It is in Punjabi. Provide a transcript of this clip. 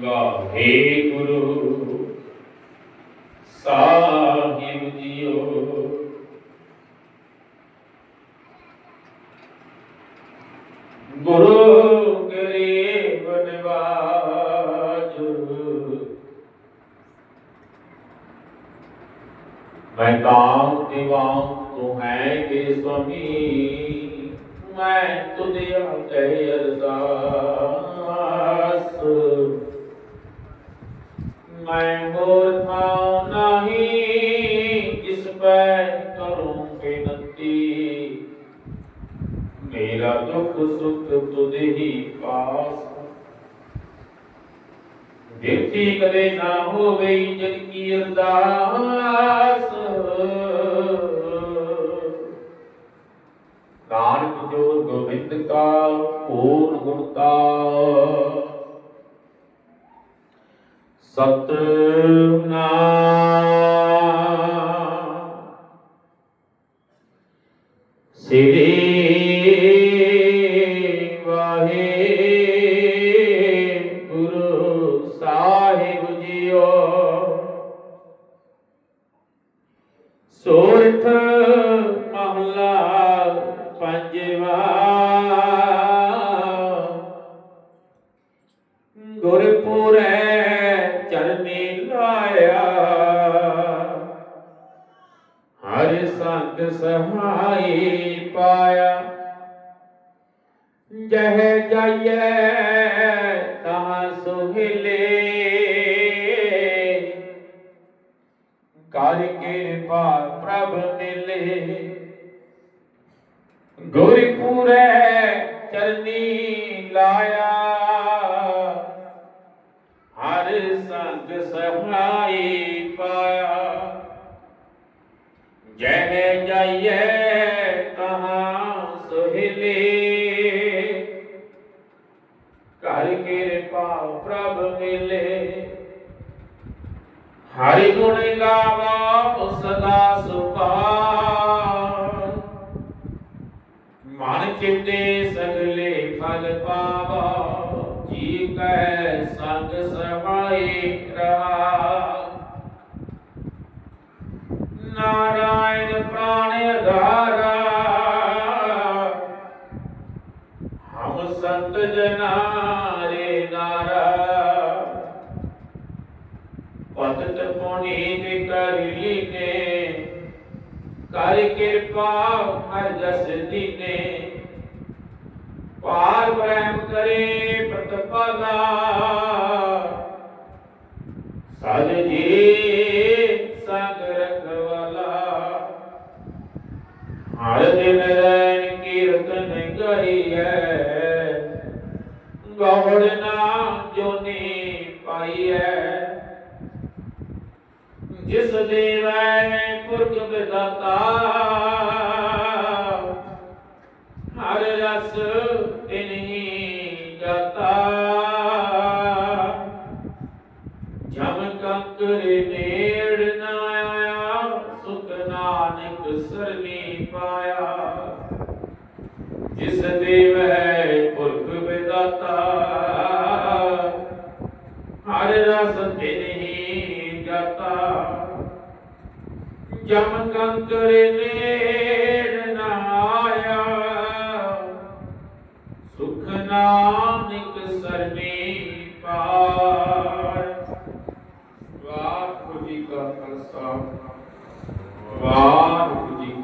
ਵਾਹਿਗੁਰੂ ਸਾਹਿਬ ਜੀਓ। ਗੁਰੂ ਗਰੀਬ ਨਿਵਾਜ। ਮੈਂ ਕਾਮ ਦਿਵਾਂ ਤੂੰ ਹੈ ਕਿ ਸੁਆਮੀ ਮੈਂ ਤੁਧੇ ਕਹਿ ਅਰਦਾਸ। ਪੈ ਕਰੂੰ ਬੇਨਤੀ ਮੇਰਾ ਦੁੱਖ ਸੁਖ ਤੁਧ ਹੀ ਪਾਸ। ਬੇਤੀ ਕਦੇ ਨਾ ਹੋਵੇ ਜਨ ਕੀ ਅਰਦਾਸ। ਨਾਨਕ ਜੋ ਗੋਬਿੰਦ ਕਾ ਪੂਰਨ ਗੁਣਤਾ ਸਤਨਾਮ। ਸ੍ਰੀ ਵਾਹਿਗੁਰੂ ਸਾਹਿਬ ਜੀਓ। ਸੋਰਠ ਮਹਲਾ ਪੰਜਵਾ जय जय तहा सुहिले कर कृपा प्रभ दिले गोरीपुर चरनी लाया। हर संत सहाय पाया। जय जय ਪ੍ਰਭ ਮਿਲੇ। ਹਰਿ ਗੁਣ ਗਾਵਾ ਸਦਾ ਸੁਭਾ ਮਨ ਚਿਤੇ ਸਗਲੇ ਫਲ ਪਾਵਾ, ਜੀ ਕੈ ਸੰਗ ਸਹਾਈ ਰਹਾ ਨਾਰਾਇਣ ਪ੍ਰਾਣ ਅਧਾਰਾ, ਹਮ ਸੰਤ ਜਨਾਰੇ ਨਾਰਾ। पतत पुनीत कर लीने कर कृपा हर जस दीने पार प्रेम करे प्रतिपदा। सज जी संग रखवाला हर दिन रैन कीर्तन गई है गौड़ नाम जो पाई है ਜਿਸ ਦੇਵੈ ਪੁਰਖ ਵਿਦਾਤਾ ਹਰ ਰਸ ਤਿਨਹੀ ਜਾਤਾ। ਜਮ ਕੰਕਰ ਨੇੜ ਨਾ ਆਇਆ, ਸੁਖ ਨਾਨਕ ਸਰਨੀ ਪਾਇਆ। ਜਿਸ ਦੇਵੈ ਪੁਰਖ ਵਿਦਾਤਾ ਹਰ ਰਸ ਤਿਨਹੀ ਜਾਤਾ ਜਮ ਕੰਕਰ ਨੇੜ ਨਾ ਆਇਆ। ਸੁਖ ਨਾਨਕ ਸਰਨੇ ਪਾਇ ਵਾਹਿਗੁਰੂ ਜੀ ਕਾ ਖਾਲਸਾ। ਵਾਹਿਗੁਰੂ ਜੀ